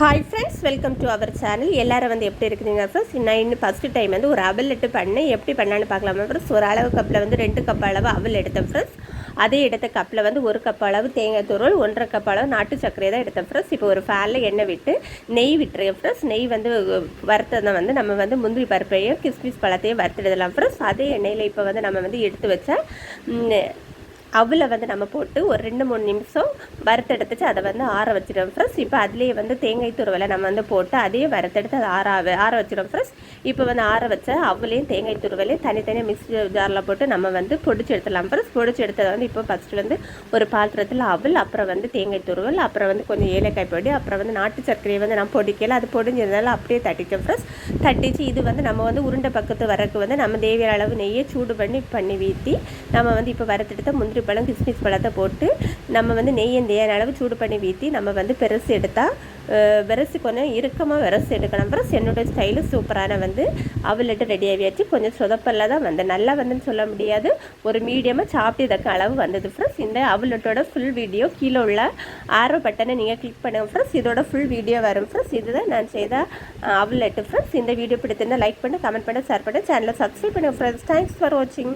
Hi friends welcome to our channel எல்லாரும் வந்து எப்படி இருக்கிறீங்க ஃப்ரெண்ட்ஸ் நான் இன்னும் ஃபஸ்ட்டு டைம் வந்து ஒரு அவல் எட்டு பண்ணேன் எப்படி பண்ணலான்னு பார்க்கலாமா. ஃப்ரெண்ட்ஸ் ஒரு அளவு கப்பில் வந்து ரெண்டு கப் அளவு அவல் எடுத்தேன் ஃப்ரெண்ட்ஸ் அதே எடுத்த கப்பில் வந்து ஒரு கப் அளவு தேங்காய் துருள் ஒன்றரை கப் அளவு நாட்டு சர்க்கரை தான் எடுத்தேன் ஃப்ரெண்ட்ஸ் இப்போ ஒரு ஃபேனில் எண்ணெய் விட்டு நெய் விட்டுருக்கேன் ஃப்ரெண்ட்ஸ் நெய் வந்து வறுத்ததை வந்து நம்ம வந்து முந்திரி பருப்பையும் கிஸ்மிஸ் பழத்தையும் வறுத்துடலாம் ஃப்ரெண்ட்ஸ் அதே எண்ணெயில் இப்போ வந்து நம்ம வந்து எடுத்து வச்ச ம், வந்து நம்ம போட்டு ஒரு ரெண்டு மூணு நிமிஷம் வறுத்தெடுத்துச்சு அதை வந்து ஆற வச்சிடும் ஃப்ரெஷ் இப்போ அதுலேயே வந்து தேங்காய் துருவலை நம்ம வந்து போட்டு அதையே வறுத்தெடுத்து அதை ஆற ஆற வச்சிடும் ஃப்ரெஷ் இப்போ வந்து ஆற வச்ச அவளையும் தேங்காய் துருவலையும் தனித்தனியாக மிக்ஸி ஜாரில் போட்டு நம்ம வந்து பொடிச்சு எடுத்துடலாம் ஃப்ரெஷ் பொடிச்சு எடுத்ததை வந்து இப்போ ஃபஸ்ட்டு வந்து ஒரு பாத்திரத்தில் அவள் அப்புறம் வந்து தேங்காய் துருவல் அப்புறம் வந்து கொஞ்சம் ஏலக்காய் பொடி அப்புறம் வந்து நாட்டு சர்க்கரையை வந்து நான் பொடிக்கல அது பொடிஞ்சதுனால அப்படியே தட்டிட்டேன் ஃப்ரெஷ் தட்டிச்சு இது வந்து நம்ம வந்து உருண்டை பக்கத்து வரக்கு வந்து நம்ம தேவையான அளவு நெய்யை சூடு பண்ணி பண்ணி வீற்றி நம்ம வந்து இப்போ வறுத்தெடுத்த முந்திரி பழம் கிஸ்மிஸ் பழத்தை போட்டு நம்ம வந்து நெய்யை தேவையான அளவு சூடு பண்ணி வீற்றி நம்ம வந்து பெருசு எடுத்தால் விரசு கொஞ்சம் இறுக்கமாக விரசு எடுக்கணும் ஃப்ரெண்ட்ஸ் என்னோட ஸ்டைலு சூப்பரான வந்து அவளிட்டு ரெடி ஆகியாச்சு கொஞ்சம் சொதப்பல்ல தான் வந்து நல்லா வந்துன்னு சொல்ல முடியாது. ஒரு மீடியமாக சாப்பிட்டு இதற்கு அளவு வந்தது ஃப்ரெண்ட்ஸ் இந்த அவலட்டோட ஃபுல் வீடியோ கீழே உள்ள ஆரோ பட்டனை நீங்கள் கிளிக் பண்ணுங்கள் ஃப்ரெண்ட்ஸ் இதோட ஃபுல் வீடியோ வரும் ஃப்ரெண்ட்ஸ் இதுதான் நான் செய்த அவலட்டு ஃப்ரெண்ட்ஸ் இந்த வீடியோ பிடித்திருந்தால் லைக் பண்ணு கமெண்ட் பண்ண ஷேர் பண்ண சேனலை சப்ஸ்கிரைப் பண்ணுங்கள் ஃப்ரெண்ட்ஸ் தேங்க்ஸ் ஃபார் வாட்சிங்